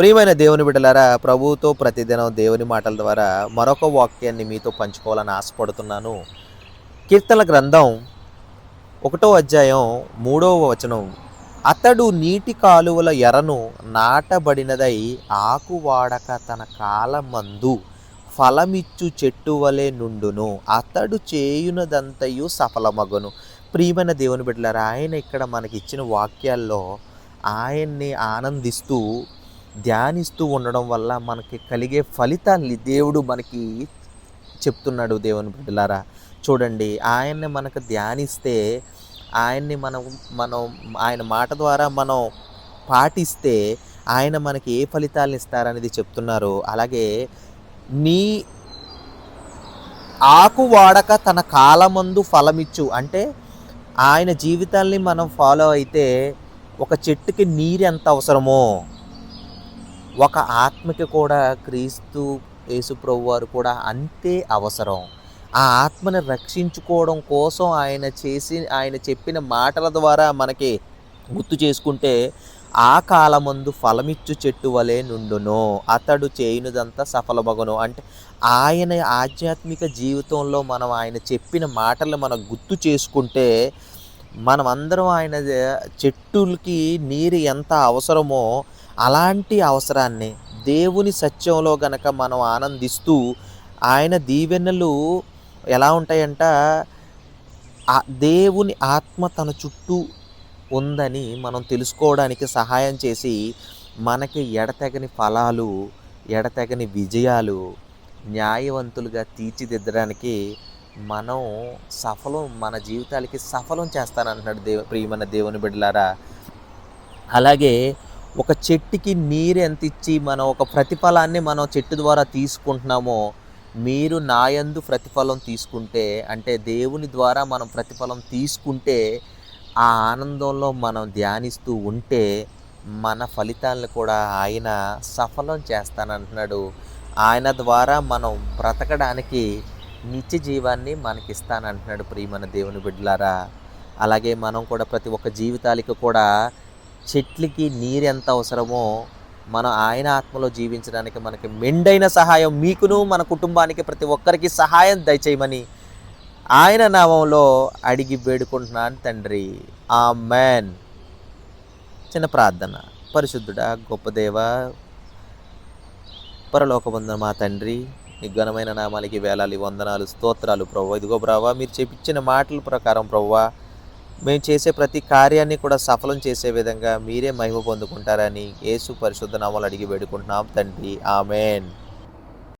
ప్రియమైన దేవుని బిడ్డలారా ప్రభువుతో ప్రతిదినం దేవుని మాటల ద్వారా మరొక వాక్యాన్ని మీతో పంచుకోవాలని ఆశపడుతున్నాను. కీర్తన గ్రంథం ఒకటో అధ్యాయం మూడవ వచనం అతడు నీటి కాలువల ఎరను నాటబడినదై ఆకు వాడక తన కాలమందు ఫలమిచ్చు చెట్టు వలె నుండును. అతడు చేయునదంతయు సఫలమగును. ప్రియమైన దేవుని బిడ్డలారా ఆయన ఇక్కడ మనకి ఇచ్చిన వాక్యాల్లో ఆయన్ని ఆనందిస్తూ ధ్యానిస్తూ ఉండడం వల్ల మనకి కలిగే ఫలితాన్ని దేవుడు మనకి చెప్తున్నాడు దేవుని బిడ్డలారా. చూడండి ఆయన్ని మనకు ధ్యానిస్తే ఆయన్ని మనం మనం ఆయన మాట ద్వారా మనం పాటిస్తే ఆయన మనకి ఏ ఫలితాలను ఇస్తారనేది చెప్తున్నారు. అలాగే నీ ఆకు వాడక తన కాలమందు ఫలమిచ్చు. అంటే ఆయన జీవితాల్ని మనం ఫాలో అయితే ఒక చెట్టుకి నీరు ఎంత అవసరమో? ఒక ఆత్మకి కూడా క్రీస్తు యేసుప్రభు వారు కూడా అంతే అవసరం. ఆ ఆత్మని రక్షించుకోవడం కోసం ఆయన చేసి ఆయన చెప్పిన మాటల ద్వారా మనకి గుర్తు చేసుకుంటే ఆ కాలమందు ఫలమిచ్చు చెట్టు వలె నుండును అతడు చేయునదంతా సఫలమగును. అంటే ఆయన ఆధ్యాత్మిక జీవితంలో మనం ఆయన చెప్పిన మాటలు మనం గుర్తు చేసుకుంటే మనం అందరం ఆయన చెట్టులకి నీరు ఎంత అవసరమో అలాంటి అవసరాన్ని దేవుని సత్యంలో గనక మనం ఆనందిస్తూ ఆయన దీవెనలు ఎలా ఉంటాయంట? ఆ దేవుని ఆత్మ తన చుట్టూ ఉందని మనం తెలుసుకోవడానికి సహాయం చేసి మనకి ఎడతెగని ఫలాలు ఎడతెగని విజయాలు న్యాయవంతులుగా తీర్చిదిద్దడానికి మనం సఫలం మన జీవితాలకి సఫలం చేస్తానంటున్నాడు దేవ ప్రియమైన దేవుని బిడ్డలారా. అలాగే ఒక చెట్టుకి నీరు ఎంత ఇచ్చి మనం ఒక ప్రతిఫలాన్ని మనం చెట్టు ద్వారా తీసుకుంటున్నామో మీరు నాయందు ప్రతిఫలం తీసుకుంటే అంటే దేవుని ద్వారా మనం ప్రతిఫలం తీసుకుంటే ఆ ఆనందంలో మనం ధ్యానిస్తూ ఉంటే మన ఫలితాలను కూడా ఆయన సఫలం చేస్తానంటున్నాడు. ఆయన ద్వారా మనం బ్రతకడానికి నిత్య జీవాన్ని మనకిస్తానంటున్నాడు ప్రియమైన దేవుని బిడ్డలారా. అలాగే మనం కూడా ప్రతి ఒక్క జీవితాలకి కూడా చెట్లకి నీరు ఎంత అవసరమో మనం ఆయన ఆత్మలో జీవించడానికి మనకి మెండైన సహాయం మీకును మన కుటుంబానికి ప్రతి ఒక్కరికి సహాయం దయచేయమని ఆయన నామంలో అడిగి వేడుకుంటున్నాను తండ్రి. ఆ మ్యాన్ చిన్న ప్రార్థన. పరిశుద్ధుడా గొప్పదేవ పరలోకబంధన మా తండ్రి నీ ఘనమైన నామాలకి వేలాలి వందనాలు స్తోత్రాలు ప్రభు. ఇదిగో ప్రభావ మీరు చెప్పించిన మాటల ప్రకారం ప్రవ్వా మేము చేసే ప్రతి కార్యాన్ని కూడా సఫలం చేసే విధంగా మీరే మహిమ పొందుకుంటారని యేసు పరిశుద్ధ నామాలు అడిగి వేడుకుంటున్నాం. తండ్రి ఆమెన్.